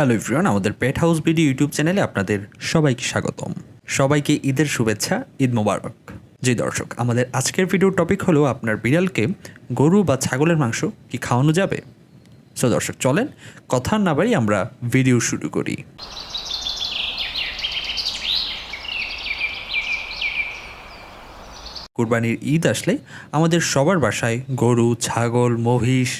Hello everyone, আমাদের pet house video YouTube চ্যানেলে আপনাদের সবাইকে স্বাগতম। সবাইকে ঈদের শুভেচ্ছা, ঈদ মোবারক। জি দর্শক, আমাদের আজকের ভিডিওর টপিক হলো আপনার বিড়ালকে গরু বা ছাগলের মাংস কি খাওয়ানো যাবে? সো দর্শক, চলেন কথা না বাড়ি আমরা ভিডিও শুরু করি। কুরবানির ঈদ আসলে আমাদের সবার বাসায় গরু, ছাগল, মহিষ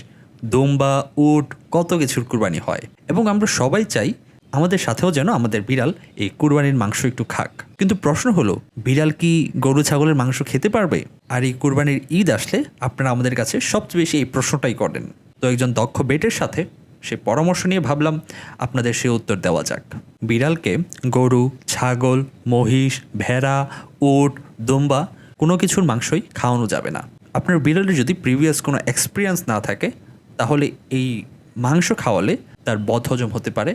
দোম্বা, উট, কত কিছুর কুরবানি হয়। এবং আমরা সবাই চাই আমাদের সাথেও যেন আমাদের বিড়াল এই কুরবানির মাংস একটু খাক। কিন্তু প্রশ্ন হলো, বিড়াল কি গরু, ছাগলের মাংস খেতে পারবে? আর এই কুরবানির ঈদ আসলে আপনারা আমাদের কাছে সবচেয়ে বেশি এই প্রশ্নটাই করেন। তো একজন দক্ষ বেটের সাথে সে পরামর্শ নিয়ে ভাবলাম, আপনাদের সে উত্তর দেওয়া যাক। বিড়ালকে গরু, ছাগল, মহিষ, ভেড়া, উট, দোম্বা, কোনো কিছুর মাংসই খাওয়ানো যাবে না। আপনার বিড়ালের যদি প্রিভিয়াস কোনো এক্সপিরিয়েন্স না থাকে তাহলে এই মাংস খাওয়ালে তার বদহজম হতে পারে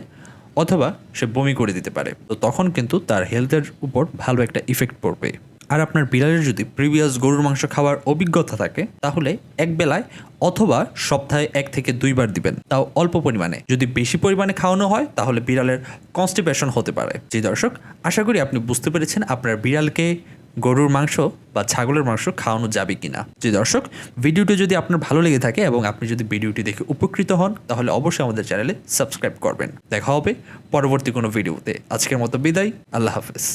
অথবা সে বমি করে দিতে পারে। তো তখন কিন্তু তার হেলথের উপর ভালো একটা ইফেক্ট পড়বে। আর আপনার বিড়ালের যদি প্রিভিয়াস গরুর মাংস খাওয়ার অভিজ্ঞতা থাকে, তাহলে এক বেলায় অথবা সপ্তাহে এক থেকে দুইবার দিবেন। তাও অল্প পরিমাণে। যদি বেশি পরিমাণে খাওয়ানো হয়, তাহলে বিড়ালের কনস্টিপেশন হতে পারে। যে দর্শক, আশা করি আপনি বুঝতে পেরেছেন আপনার বিড়ালকে গরুর মাংস বা ছাগলের মাংস খাওয়ানো যাবে কি না যে দর্শক, ভিডিওটি যদি আপনার ভালো লেগে থাকে এবং আপনি যদি ভিডিওটি দেখে উপকৃত হন, তাহলে অবশ্যই আমাদের চ্যানেলে সাবস্ক্রাইব করবেন। দেখা হবে পরবর্তী কোনো ভিডিওতে। আজকের মতো বিদায়, আল্লাহ হাফেজ।